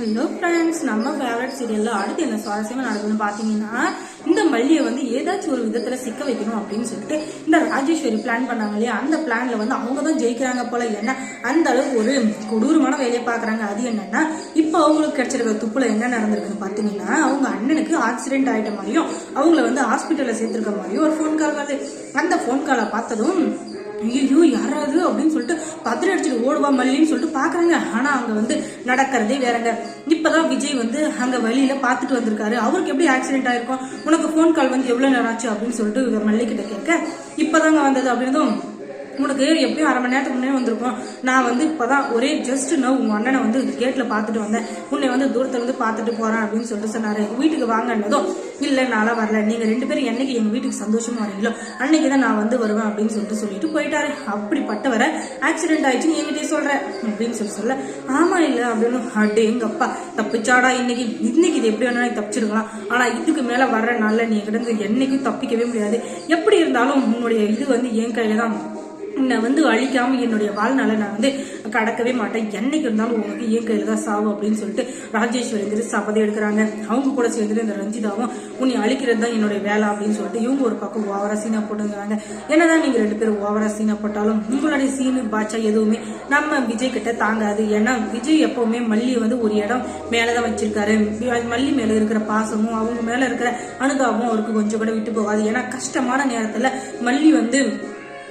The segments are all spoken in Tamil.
ஹலோ ஃப்ரெண்ட்ஸ் நம்ம ஃபேவரட் சீரியலில் அடுத்து என்ன சுவாரஸ்யமாக நடக்குதுன்னு பார்த்தீங்கன்னா இந்த மல்லியை வந்து ஏதாச்சும் ஒரு விதத்தில் சிக்க வைக்கணும் அப்படின்னு சொல்லிட்டு இந்த ராஜேஸ்வரி பிளான் பண்ணாங்க இல்லையா? அந்த பிளானில் வந்து அவங்க தான் ஜெயிக்கிறாங்க போல ஏன்னா அந்த அளவுக்கு ஒரு கொடூரமான வேலையை பார்க்குறாங்க. அது என்னன்னா இப்போ அவங்களுக்கு கிடைச்சிருக்க துப்புல என்ன நடந்திருக்குன்னு பார்த்தீங்கன்னா அவங்க அண்ணனுக்கு ஆக்சிடென்ட் ஆகிட்ட மாதிரியும் அவங்கள வந்து ஹாஸ்பிட்டலில் சேர்த்துருக்க மாதிரியும் ஒரு ஃபோன் கால் வருது. அந்த ஃபோன் காலை பார்த்ததும் ஐயோ யாராவது அப்படின்னு சொல்லிட்டு பத்திரம் அடிச்சுட்டு ஓடுவா மல்லின்னு சொல்லிட்டு பாக்குறாங்க. ஆனா அங்க வந்து நடக்கிறதே வேறங்க. இப்பதான் விஜய் வந்து அங்க வழியில பாத்துட்டு வந்திருக்காரு. அவருக்கு எப்படி ஆக்சிடென்ட் ஆயிருக்கும்? உனக்கு ஃபோன் கால் வந்து எவ்வளவு நேரம் ஆச்சு அப்படின்னு சொல்லிட்டு மல்லிகிட்ட கேட்க இப்பதாங்க வந்தது அப்படின்னதும் உனக்கு எப்படியும் அரை மணி நேரத்துக்கு முன்னே வந்திருக்கும். நான் வந்து இப்போதான் ஒரே ஜஸ்ட் நான் உங்க அண்ணனை வந்து கேட்ல பார்த்துட்டு வந்தேன். உன்னை வந்து தூரத்துல இருந்து பார்த்துட்டு போறேன் அப்படின்னு சொல்லிட்டு சொன்னாரு. வீட்டுக்கு வாங்கினதும் இல்ல நாளா வரல. நீங்க ரெண்டு பேரும் என்னைக்கு எங்க வீட்டுக்கு சந்தோஷமா வரீங்களோ அன்னைக்கு தான் நான் வந்து வருவேன் அப்படின்னு சொல்லிட்டு சொல்லிட்டு போயிட்டாரு. அப்படிப்பட்டவரை ஆக்சிடென்ட் ஆயிடுச்சுன்னு என்கிட்டயே சொல்ற அப்படின்னு சொல்லி சொல்ல ஆமா இல்ல அப்படின்னு அடே எங்க அப்பா தப்பிச்சாடா இன்னைக்கு இன்னைக்கு இது எப்படி வேணாலும் தப்பிச்சிருக்கலாம். ஆனா இதுக்கு மேல வர்ற நாள்ல நீ கிடந்து என்னைக்கும் தப்பிக்கவே முடியாது. எப்படி இருந்தாலும் உன்னுடைய இது வந்து என் கையில தான் உன்னை வந்து அழிக்காம என்னுடைய வாழ்நாளை நான் வந்து கடக்கவே மாட்டேன். என்னைக்கு இருந்தாலும் உனக்கு என் கையில் தான் சாவு அப்படின்னு சொல்லிட்டு ராஜேஸ்வரி வந்து சபதம் எடுக்கிறாங்க. அவங்க கூட சேர்ந்துட்டு இந்த ரஞ்சிதாவும் உன்னை அழிக்கிறது தான் என்னுடைய வேலை அப்படின்னு சொல்லிட்டு இவங்க ஒரு பக்கம் ஓவரா சீனா போட்டுங்கிறாங்க. என்னதான் நீங்க ரெண்டு பேரும் ஓவரா சீனா போட்டாலும் உங்களுடைய சீனு பாட்சா எதுவுமே நம்ம விஜய் கிட்ட தாங்காது. ஏன்னா விஜய் எப்பவுமே மல்லி வந்து ஒரு இடம் மேலதான் வச்சிருக்காரு. மல்லி மேல இருக்கிற பாசமும் அவங்க மேல இருக்கிற அனுதாபம் அவருக்கு கொஞ்சம் கூட விட்டு போகாது. ஏன்னா கஷ்டமான நேரத்துல மல்லி வந்து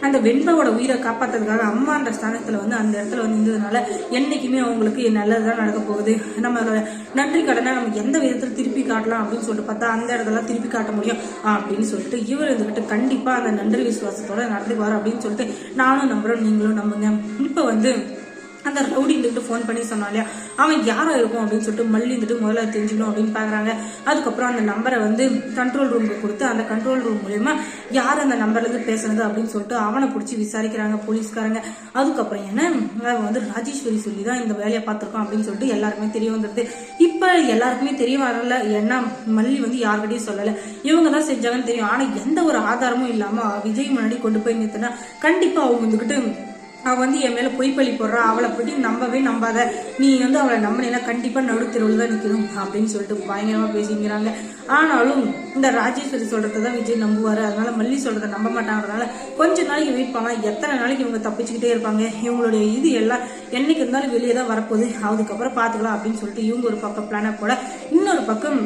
அந்த வெண்பாவோட உயிரை காப்பாத்துறதுக்காக அம்மான்ற ஸ்தானத்துல வந்து அந்த இடத்துல வந்து இருந்ததுனால என்னைக்குமே அவங்களுக்கு நல்லதுதான் நடக்க போகுது. நம்மளோட நன்றி கடனை நம்ம எந்த விதத்துல திருப்பி காட்டலாம் அப்படின்னு சொல்லிட்டு பார்த்தா அந்த இடத்துல திருப்பி காட்ட முடியும் அப்படின்னு சொல்லிட்டு இவர் இருந்துகிட்டு கண்டிப்பா அந்த நன்றி விசுவாசத்தோட நடந்துக்குவார் அப்படின்னு சொல்லிட்டு நானும் நம்புறோம் நீங்களும் நம்புங்க. இப்ப வந்து அந்த ரவுடி இருந்துட்டு ஃபோன் பண்ணி சொன்னாலே அவன் யாரா இருக்கும் அப்படின்னு சொல்லிட்டு மல்லி இருந்துட்டு முதல்ல தெரிஞ்சுக்கணும் அப்படின்னு பாக்குறாங்க. அதுக்கப்புறம் அந்த நம்பரை வந்து கண்ட்ரோல் ரூமுக்கு கொடுத்து அந்த கண்ட்ரோல் ரூம் மூலயமா யார் அந்த நம்பர்ல இருந்து அப்படின்னு சொல்லிட்டு அவனை பிடிச்சி விசாரிக்கிறாங்க போலீஸ்காரங்க. அதுக்கப்புறம் என்ன? அவன் வந்து ராஜேஸ்வரி சொல்லி தான் இந்த வேலையை பார்த்துருக்கோம் அப்படின்னு சொல்லிட்டு எல்லாருக்குமே தெரிய வந்துருது. இப்ப எல்லாருக்குமே தெரிய வரல. ஏன்னா மல்லி வந்து யார்கிட்டயும் சொல்லல. இவங்க தான் செஞ்சாங்கன்னு தெரியும். ஆனா எந்த ஒரு ஆதாரமும் இல்லாம விஜய் முன்னாடி கொண்டு போய் நிறுத்தினா கண்டிப்பா அவங்க வந்துகிட்டு அவள் வந்து என் மேலே பொய் பழி போடுறா. அவளை பற்றி நம்பவே நம்பாத. நீ வந்து அவளை நம்பினா கண்டிப்பாக நடுத்தருவில் தான் நிற்கணும் அப்படின்னு சொல்லிட்டு பயங்கரமாக பேசிக்கிறாங்க ஆனாலும் இந்த ராஜேஸ்வரி சொல்கிறத தான் விஜய் நம்புவார். அதனால் மல்லி சொல்கிறத நம்ப மாட்டாங்கிறதுனால கொஞ்ச நாளைக்கு வெயிட் பண்ணலாம். எத்தனை நாளைக்கு இவங்க தப்பிச்சுக்கிட்டே இருப்பாங்க? இவங்களுடைய இது எல்லாம் என்றைக்கு இருந்தாலும் வெளியே தான் வரப்போகுது. அதுக்கப்புறம் பார்த்துக்கலாம் அப்படின்னு சொல்லிட்டு இவங்க ஒரு பக்கம் பிளானை போட இன்னொரு பக்கம்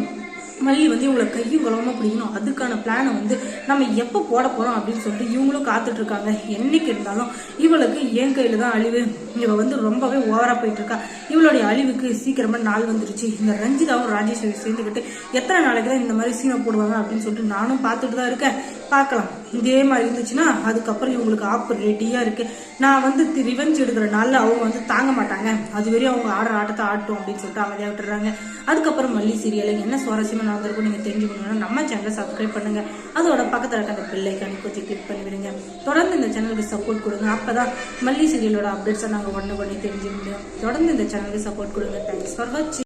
மல்லி வந்து இவங்களை கையும் குளமா பிடிக்கணும். அதுக்கான பிளானை வந்து நம்ம எப்போ போட போகிறோம் அப்படின்னு சொல்லிட்டு இவங்களும் காத்துட்டு இருக்காங்க. என்னைக்கு இருந்தாலும் இவளுக்கு என் கையில் தான் அழிவு. இவ வந்து ரொம்பவே ஓவராக போயிட்டு இருக்கா. இவளுடைய அழிவுக்கு சீக்கிரமாக நாள் வந்துருச்சு. இந்த ரஞ்சிதாவும் ராஜேஸ்வரி சேர்ந்துக்கிட்டு எத்தனை நாளைக்கு தான் இந்த மாதிரி சீனை போடுவாங்க அப்படின்னு சொல்லிட்டு நானும் பார்த்துட்டு தான் இருக்கேன். பார்க்கலாம். இதே மாதிரி இருந்துச்சுன்னா அதுக்கப்புறம் இவங்களுக்கு ஆப்பு ரெடியாக இருக்கு. நான் வந்து ரிவெஞ்ச் எடுக்கிற நாளில் அவங்க வந்து தாங்க மாட்டாங்க. அது வரையும் அவங்க ஆடுற ஆட்டத்தை ஆட்டும் அப்படின்னு சொல்லிட்டு அமைதியாக விட்டுறாங்க அதுக்கப்புறம் மல்லி சீரியல் என்ன சுவாரஸ்யமாக நடந்திருக்கும் நீங்கள் தெரிஞ்சுக்கணும்னா நம்ம சேனலை சப்ஸ்கிரைப் பண்ணுங்க. அதோட பக்கத்தில் இருக்க அந்த பில்லை கணி கொஞ்சம் கிளிக் பண்ணிவிடுங்க தொடர்ந்து இந்த சேனலுக்கு சப்போர்ட் கொடுங்க. அப்போ தான் மல்லி சீரியலோட அப்டேட்ஸை நாங்கள் ஒன்று பண்ணி தெரிஞ்சுக்க முடியும். தொடர்ந்து இந்த சேனலுக்கு சப்போர்ட் கொடுங்க. தேங்க்ஸ் ஃபார் வாட்சிங்